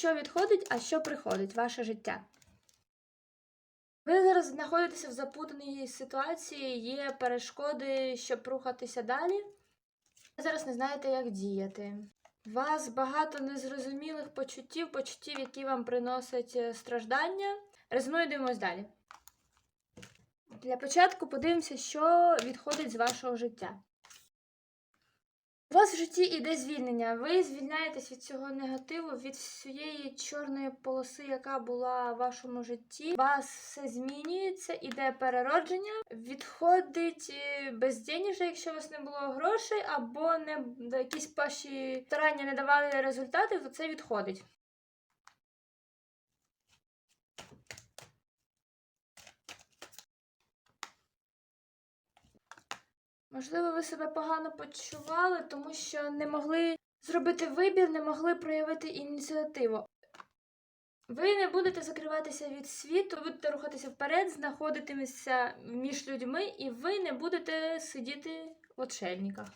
що відходить, а що приходить в ваше життя. Ви зараз знаходитеся в запутаній ситуації, є перешкоди, щоб рухатися далі. Ви зараз не знаєте, як діяти. У вас багато незрозумілих почуттів, почуттів, які вам приносять е, страждання. Резонує дивимось далі. Для початку подивимося, що відходить з вашого життя. У вас в житті іде звільнення. Ви звільняєтесь від цього негативу, від всієї чорної полоси, яка була в вашому житті. У вас все змінюється, іде переродження, відходить е, безденежжя, якщо у вас не було грошей, або не якісь ваші старання не давали результатів, то це відходить. Можливо, ви себе погано почували, тому що не могли зробити вибір, не могли проявити ініціативу. Ви не будете закриватися від світу, ви будете рухатися вперед, знаходитимеся між людьми, і ви не будете сидіти в отшельниках.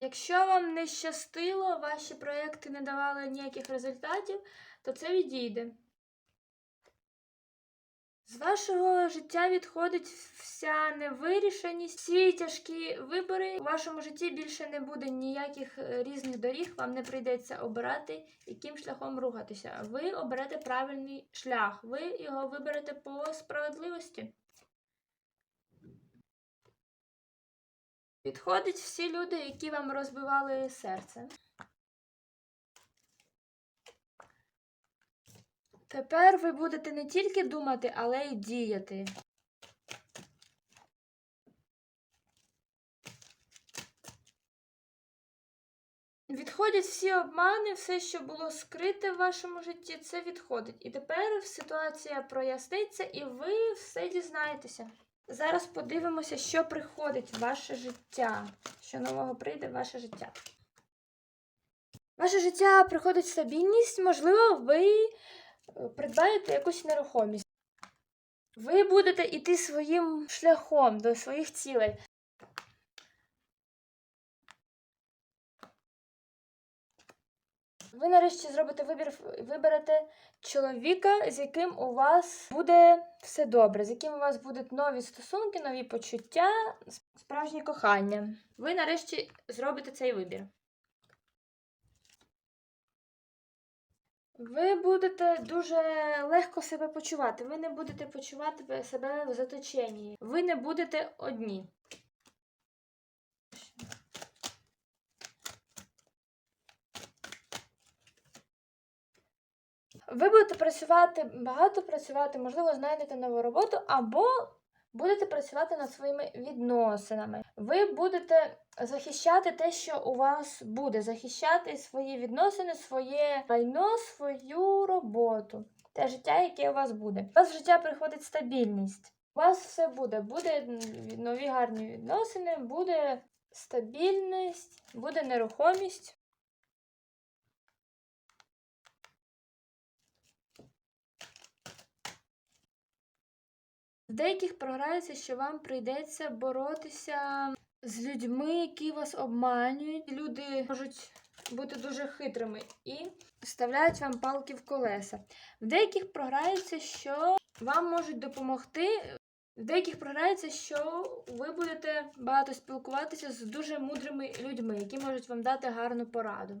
Якщо вам не щастило, ваші проекти не давали ніяких результатів, то це відійде. З вашого життя відходить вся невирішеність, всі тяжкі вибори. У вашому житті більше не буде ніяких е, різних доріг, вам не прийдеться обирати, яким шляхом рухатися. Ви оберете правильний шлях, ви його виберете по справедливості. Відходять всі люди, які вам розбивали серце. Тепер ви будете не тільки думати, але й діяти. Відходять всі обмани, все, що було скрите в вашому житті, це відходить. І тепер ситуація проясниться, і ви все дізнаєтеся. Зараз подивимося, що приходить в ваше життя, що нового прийде в ваше життя. Ваше життя приходить стабільність, можливо, ви придбаєте якусь нерухомість. Ви будете йти своїм шляхом до своїх цілей. Ви нарешті зробите вибір, виберете чоловіка, з яким у вас буде все добре, з яким у вас будуть нові стосунки, нові почуття, справжнє кохання. Ви нарешті зробите цей вибір. Ви будете дуже легко себе почувати. Ви не будете почувати себе в заточенні. Ви не будете одні. Ви будете працювати багато працювати, можливо, знайдете нову роботу, або будете працювати над своїми відносинами. Ви будете захищати те, що у вас буде, захищати свої відносини, своє майно, свою роботу, те життя, яке у вас буде. У вас в життя приходить стабільність. У вас все буде. Буде нові гарні відносини, буде стабільність, буде нерухомість. В деяких програється, що вам прийдеться боротися з людьми, які вас обманюють. Люди можуть бути дуже хитрими і вставляють вам палки в колеса. В деяких програється, що вам можуть допомогти. В деяких програється, що ви будете багато спілкуватися з дуже мудрими людьми, які можуть вам дати гарну пораду.